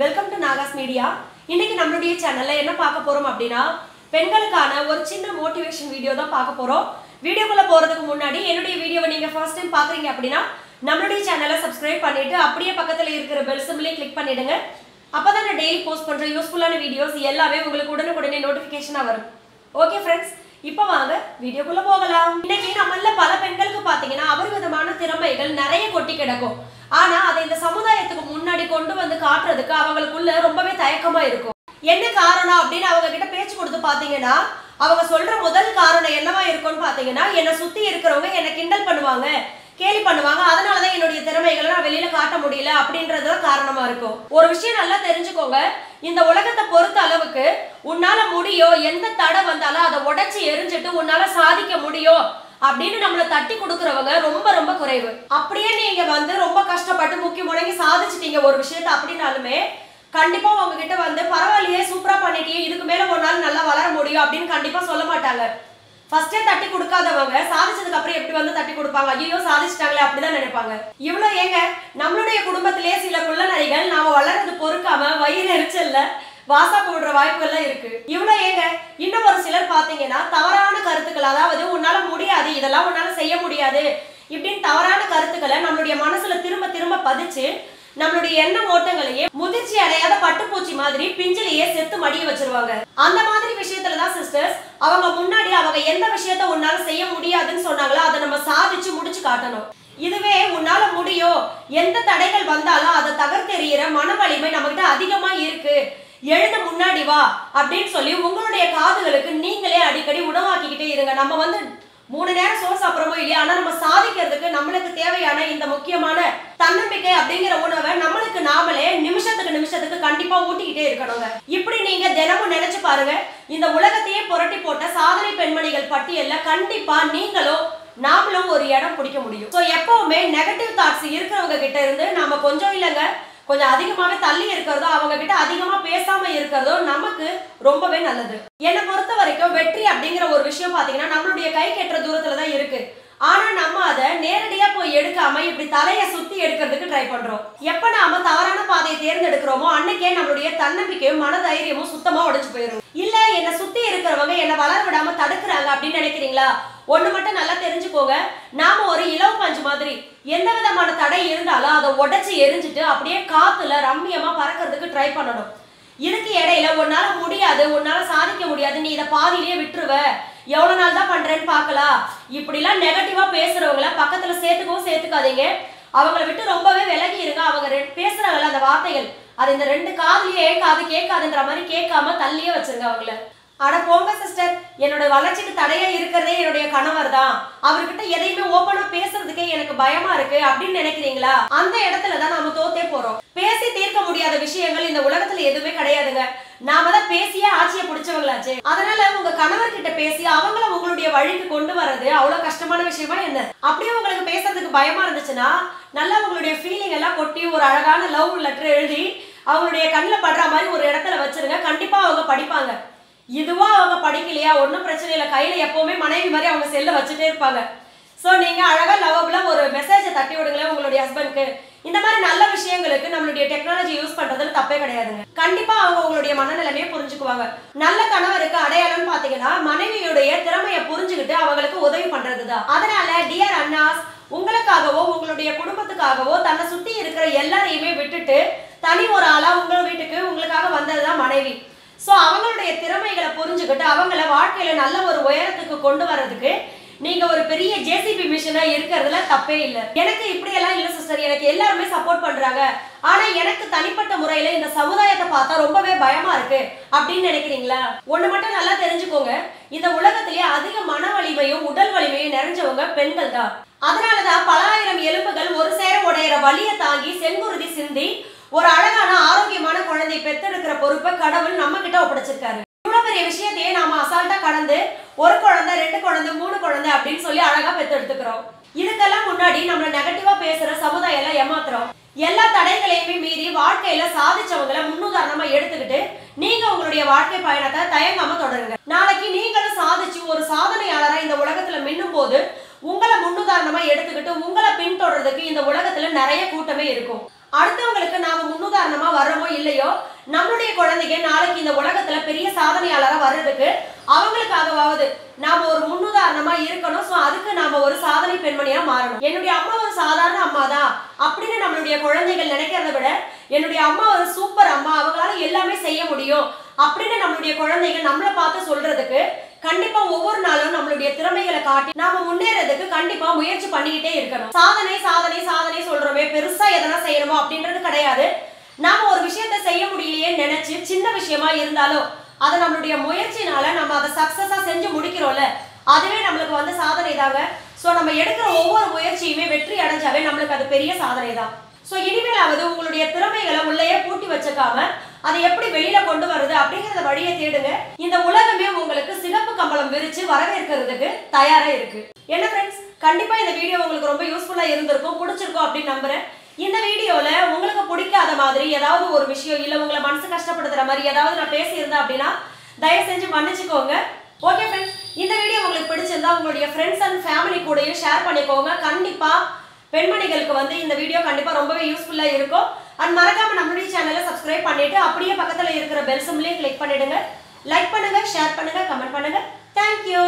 Welcome to Nahash media இன்னைக்கு நம்மளுடைய சேனல்ல என்ன பார்க்க போறோம் அப்படின்னா பெண்களுக்கான ஒரு சின்ன மோட்டிவேஷன் வீடியோ தான் பார்க்க போறோம். வீடியோக்குள்ள போறதுக்கு முன்னாடி என்னுடைய வீடியோவை நீங்க ஃபர்ஸ்ட் டைம் பாக்குறீங்க அப்படின்னா நம்மளுடைய சேனலை சப்ஸ்கிரைப் பண்ணிட்டு அப்படியே பக்கத்துல இருக்கிற பெல் சிம்லயே கிளிக் பண்ணிடுங்க. அப்பதான் நான் டெய்லி போஸ்ட் பண்ற யூஸ்ஃபுல்லான வீடியோஸ் எல்லாமே உங்களுக்கு உடனுக்குடனே நோட்டிபிகேஷனா வரும். ஓகே ஃப்ரெண்ட்ஸ் இப்போ வாங்க வீடியோக்குள்ள போகலாம். இன்னைக்கு நம்மள பல பெண்களுக்கு பாத்தீங்கன்னா அபரிவிதமான திறமைகள் நிறைய கொட்டி கிடக்கும். ஆனா அதை இந்த சமுதாயத்துக்கு முன்னாடி கொண்டு வந்து காட்டுறதுக்கு அவங்களுக்குள்ள ரொம்பவே தயக்கமா இருக்கும். என்ன காரணம் அப்படின்னு அவங்க கிட்ட பேச்சு கொடுத்து பாத்தீங்கன்னா அவங்க சொல்ற முதல் காரணம் என்னவா இருக்கும்னு பாத்தீங்கன்னா என்னை சுத்தி இருக்கிறவங்க என்னை கிண்டல் பண்ணுவாங்க கேலி பண்ணுவாங்க. அதனாலதான் என்னுடைய திறமைகளை நான் வெளியில காட்ட முடியல அப்படின்றது காரணமா இருக்கும். ஒரு விஷயம் நல்லா தெரிஞ்சுக்கோங்க. இந்த உலகத்தை பொறுத்த அளவுக்கு உன்னால முடியும் எந்த தடை வந்தாலும் அதை உடைச்சு எரிஞ்சிட்டு உன்னால சாதிக்க முடியும். அப்படின்னு நம்மளை தட்டி கொடுக்கறவங்க ரொம்ப ரொம்ப குறைவு. அப்படியே நீங்க வந்து ரொம்ப கஷ்டப்பட்டு முக்கி முடங்கி சாதிச்சிட்டீங்க ஒரு விஷயத்த அப்படின்னாலுமே கண்டிப்பா உங்ககிட்ட வந்து பரவாயில்லையே சூப்பரா பண்ணிட்டியே இதுக்கு மேல ஒரு நாள் நல்லா வளர முடியும் அப்படின்னு கண்டிப்பா சொல்ல மாட்டாங்க. ஃபர்ஸ்டே தட்டி கொடுக்காதவங்க சாதிச்சதுக்கு அப்புறம் எப்படி வந்து தட்டி கொடுப்பாங்க? ஐயோ சாதிச்சிட்டாங்களே அப்படிதான் நினைப்பாங்க. இவ்வளவு ஏங்க நம்மளுடைய குடும்பத்திலேயே சில குள்ள நரிகள் நாம வளர்றது பொறுக்காம வயிறு எரிச்சல்ல வாசாப்பு போடுற வாய்ப்புகள்லாம் இருக்கு. இவ்வளவு ஏங்க இன்னும் ஒரு சிலர் பாத்தீங்கன்னா தவறான கருத்துக்கள் அதாவது உன்னால முடியாது இதெல்லாம் உன்னால செய்ய முடியாது. இப்படின்னு தவறான கருத்துக்களை நம்மளுடைய மனசுல திரும்ப திரும்ப பதிச்சு நம்மளுடைய எண்ண ஓட்டங்களையே முதிர்ச்சி அடையாத பட்டுப்பூச்சி மாதிரி பிஞ்சிலேயே செத்து மடிய வச்சிருவாங்க. அந்த மாதிரி விஷயத்துல தான் சிஸ்டர்ஸ் அவங்க முன்னாடி அவங்க எந்த விஷயத்த உன்னால செய்ய முடியாதுன்னு சொன்னாங்களோ அதை நம்ம சாதிச்சு முடிச்சு காட்டணும். இதுவே உன்னால முடியும் எந்த தடைகள் வந்தாலும் அதை தகர்த்தெறிகிற மன வலிமை நம்மகிட்ட அதிகமா இருக்கு. எழுத முன்னாடி வா அப்படின்னு சொல்லி உங்களுடைய காதுகளுக்கு நீங்களே அடிக்கடி உணவாக்கிக்கிட்டே இருங்க. நம்ம வந்து மூணு நேரம் சோறு சாப்பிட்றோமோ இல்லையா? ஆனா நம்ம சாதிக்கிறதுக்கு நம்மளுக்கு தேவையான இந்த முக்கியமான தன்னம்பிக்கை அப்படிங்கிற உணவை நம்மளுக்கு நாமளே நிமிஷத்துக்கு நிமிஷத்துக்கு கண்டிப்பா ஊட்டிக்கிட்டே இருக்கணுங்க. இப்படி நீங்க தினமும் நினைச்சு பாருங்க. இந்த உலகத்தையே புரட்டி போட்ட சாதனை பெண்மணிகள் பட்டியல்ல கண்டிப்பா நீங்களும் நாமளும் ஒரு இடம் பிடிக்க முடியும். ஸோ எப்பவுமே நெகட்டிவ் தாட்ஸ் இருக்கிறவங்க கிட்ட இருந்து நாம கொஞ்சம் இல்லைங்க. கொஞ்சம் அதிகமாவே தள்ளி இருக்கிறதோ அவங்க கிட்ட அதிகமா பேசாம இருக்கிறதோ நமக்கு ரொம்பவே நல்லது. என்னை பொறுத்த வரைக்கும் வெற்றி அப்படிங்கிற ஒரு விஷயம் பார்த்தீங்கன்னா நம்மளுடைய கை கெட்டுற தூரத்துல தான் இருக்கு. ஆனா நம்ம அதை நேரடியா போய் எடுக்காம இப்படி தலையை சுத்தி எடுக்கிறதுக்கு ட்ரை பண்றோம். எப்போ நாம தவறான பாதையை தேர்ந்தெடுக்கிறோமோ அன்னைக்கே நம்மளுடைய தன்னம்பிக்கையும் மனதைரியமும் சுத்தமா உடைச்சு போயிடும் இல்லை என்னை சுத்தி இருக்கிறவங்க என்னை வளர விடாம தடுக்கிறாங்க அப்படின்னு நினைக்கிறீங்களா? ஒண்ணு மட்டும் நல்லா தெரிஞ்சுக்கோங்க. நாம ஒரு இலவு பஞ்சு மாதிரி எந்த விதமான தடை இருந்தாலும் அதை உடைச்சு எரிஞ்சிட்டு அப்படியே காத்துல ரம்மியமா பறக்கிறதுக்கு ட்ரை பண்ணணும். இதுக்கு இடையில உன்னால முடியாது உன்னால சாதிக்க முடியாது நீ இதை பாதியிலேயே விட்டுருவ. எவ்வளவு நாள் தான் பண்றேன்னு பார்க்கலாம். இப்படிலாம் நெகட்டிவா பேசுறவங்கள பக்கத்துல சேர்த்துக்கவும் சேர்த்துக்காதீங்க. அவங்கள விட்டு ரொம்பவே விலகி இருங்க. அவங்க ரெ- பேசுறாங்கல்ல அந்த வார்த்தைகள். அது இந்த ரெண்டு காதுலயே காது கேட்காதுன்ற மாதிரி கேட்காம தள்ளியே வச்சிருங்க அவங்கள. ஆனா போங்க சிஸ்டர் என்னோட வளர்ச்சிக்கு தடையா இருக்கிறதே என்னுடைய கணவர் தான். அவர்கிட்ட எதையுமே ஓப்பனா பேசுறதுக்கே எனக்கு பயமா இருக்கு அப்படின்னு நினைக்கிறீங்களா? அந்த இடத்துல தான் நாம தோத்தே போறோம். பேசி தீர்க்க முடியாத விஷயங்கள் இந்த உலகத்துல எதுவுமே கிடையாதுங்க. நாம தான் பேசியே ஆட்சியை பிடிச்சவங்களாச்சு. அதனால உங்க கணவர் கிட்ட பேசி அவங்கள உங்களுடைய வழிக்கு கொண்டு வர்றது அவ்வளவு கஷ்டமான விஷயமா என்ன? அப்படியே உங்களுக்கு பேசுறதுக்கு பயமா இருந்துச்சுன்னா நல்லா உங்களுடைய ஃபீலிங் எல்லாம் கொட்டி ஒரு அழகான லவ் லெட்டர் எழுதி அவங்களுடைய கண்ணில் படுற மாதிரி ஒரு இடத்துல வச்சிருங்க. கண்டிப்பா அவங்க படிப்பாங்க. இதுவா அவங்க படிக்கலையா? ஒன்றும் பிரச்சனை இல்லை. கையில் எப்போவுமே மனைவி மாதிரி அவங்க செல்ல வச்சுட்டே இருப்பாங்க. ஸோ நீங்கள் அழகாக லவபிளா ஒரு மெசேஜை தட்டி விடுங்களேன் உங்களுடைய ஹஸ்பண்ட்க்கு இந்த மாதிரி நல்ல விஷயங்களுக்கு நம்மளுடைய டெக்னாலஜி யூஸ் பண்றதுல தப்பே கிடையாதுங்க. கண்டிப்பா அவங்க உங்களுடைய மனநிலைமையை புரிஞ்சுக்குவாங்க. நல்ல கணவருக்கு அடையாளம்னு பாத்தீங்கன்னா மனைவியுடைய திறமையை புரிஞ்சுக்கிட்டு அவங்களுக்கு உதவி பண்றதுதான். அதனால டியர் அண்ணாஸ் உங்களுக்காகவோ உங்களுடைய குடும்பத்துக்காகவோ தன்னை சுத்தி இருக்கிற எல்லாரையுமே விட்டுட்டு தனி ஒரு ஆளா உங்க வீட்டுக்கு உங்களுக்காக வந்ததுதான் மனைவி. ஸோ அவங்களுடைய திறமைகளை புரிஞ்சுக்கிட்டு அவங்கள வாழ்க்கையில நல்ல ஒரு உயரத்துக்கு கொண்டு வர்றதுக்கு நீங்க ஒரு பெரிய ஜேசிபி மிஷினா இருக்கிறதுல தப்பே இல்லை. எனக்கு இப்படியெல்லாம் இல்ல சிஸ்டர் எனக்கு எல்லாருமே சப்போர்ட் பண்றாங்க. ஆனா எனக்கு தனிப்பட்ட முறையில இந்த சமுதாயத்தை பார்த்தா ரொம்பவே பயமா இருக்கு. அப்படின்னு நினைக்கிறீங்களா? ஒண்ணு மட்டும் நல்லா தெரிஞ்சுக்கோங்க. இந்த உலகத்திலேயே அதிக மன வலிமையும் உடல் வலிமையும் நிறைஞ்சவங்க பெண்கள் தான். அதனாலதான் பல ஆயிரம் எலும்புகள் ஒரு சேர உடையிற வலியை தாங்கி செங்குருதி சிந்தி ஒரு அழகான ஆரோக்கியமான குழந்தை பெத்தெடுக்கிற பொறுப்பை கடவுள் நம்ம கிட்ட ஒப்படைச்சிருக்காரு. இவ்வளவு பெரிய விஷயத்தையே நாம அசால்ட்டா கடந்து ஒரு குழந்தை ரெண்டு குழந்தை மூணு குழந்தை அப்படின்னு சொல்லி அழகா பெத்தெடுத்துக்கிறோம் இதுக்கெல்லாம் முன்னாடி நம்மள நெகட்டிவா பேசுற சமுதாயம் எல்லாம் ஏமாத்துறோம். எல்லா தடைகளையுமே மீறி வாழ்க்கையில சாதிச்சவங்கள முன்னுதாரணமா எடுத்துக்கிட்டு நீங்க உங்களுடைய வாழ்க்கை பயணத்தை தயங்காம தொடருங்க. நாளைக்கு நீங்களும் சாதிச்சு ஒரு சாதனையாளரா இந்த உலகத்துல மின்னும் போது உங்களை முன்னுதாரணமா எடுத்துக்கிட்டு உங்களை பின்தொடர்றதுக்கு இந்த உலகத்துல நிறைய கூட்டமே இருக்கும். அடுத்தவங்களுக்கு நாம முன்னுதாரணமா வர்றோமோ இல்லையோ நம்மளுடைய குழந்தைங்க நாளைக்கு இந்த உலகத்துல பெரிய சாதனையாளரா வர்றதுக்கு அவங்களுக்காகவாவது நாம ஒரு முன்னுதாரணமா இருக்கணும். சோ அதுக்கு நாம ஒரு சாதனை பெண்மணியா மாறணும். என்னுடைய அம்மா ஒரு சாதாரண அம்மா தான் அப்படின்னு நம்மளுடைய குழந்தைகள் நினைக்கிறத விட என்னுடைய அம்மா ஒரு சூப்பர் அம்மா அவங்களால எல்லாமே செய்ய முடியும் அப்படின்னு நம்மளுடைய குழந்தைகள் நம்மளை பார்த்து சொல்றதுக்கு கண்டிப்பா ஒவ்வொரு நாளும் நம்மளுடைய திறமைகளை காட்டி நாம முன்னேறதுக்கு கண்டிப்பா முயற்சி பண்ணிக்கிட்டே இருக்கணும். சாதனை சாதனை சாதனை சொல்றோமே. பெருசா எதனா செய்யணுமோ அப்படின்றது கிடையாது. நாம ஒரு விஷயத்த செய்ய முடியலையே நினைச்சு சின்ன விஷயமா இருந்தாலும் அதை நம்மளுடைய முயற்சினால நம்ம அதை சக்சஸா செஞ்சு முடிக்கிறோம்ல. அதுவே நம்மளுக்கு வந்து சாதனை தாங்க. ஸோ நம்ம எடுக்கிற ஒவ்வொரு முயற்சியுமே வெற்றி அடைஞ்சாவே நம்மளுக்கு அது பெரிய சாதனை தான். ஸோ இனிமேலாவது உங்களுடைய திறமைகளை உள்ளேயே பூட்டி வச்சுக்காம அதை எப்படி வெளியில அப்படிங்கறத வழியை தேடுங்க. இந்த உலகமே உங்களுக்கு சிகப்பு கம்பளம் விரிச்சு வரவேற்கிறதுக்கு தயாரா இருக்கு. என்ன ஃப்ரெண்ட்ஸ் கண்டிப்பா இந்த வீடியோ உங்களுக்கு ரொம்ப யூஸ்ஃபுல்லா இருந்திருக்கும் பிடிச்சிருக்கும் அப்படின்னு நம்புறேன். இந்த வீடியோல உங்களுக்கு பிடிக்காத மாதிரி ஏதாவது ஒரு விஷயம் இல்ல உங்களை மனசு கஷ்டப்படுத்துற மாதிரி ஏதாவது நான் பேசியிருந்தேன் அப்படின்னா தயவு செஞ்சு மன்னிச்சுக்கோங்க. ஓகே ஃப்ரெண்ட்ஸ் இந்த வீடியோ உங்களுக்கு பிடிச்சிருந்தா உங்களுடைய ஃப்ரெண்ட்ஸ் அண்ட் ஃபேமிலி கூடயும் ஷேர் பண்ணிக்கோங்க. கண்டிப்பா பெண்மணிகளுக்கு வந்து இந்த வீடியோ கண்டிப்பா ரொம்பவே யூஸ்ஃபுல்லா இருக்கும். அண்ட் மறக்காம நம்மளுடைய சேனலை சப்ஸ்கிரைப் பண்ணிட்டு அப்படியே பக்கத்துல இருக்கிற பெல் சிம்லையும் கிளிக் பண்ணிடுங்க. லைக் பண்ணுங்க ஷேர் பண்ணுங்க கமெண்ட் பண்ணுங்க. Thank you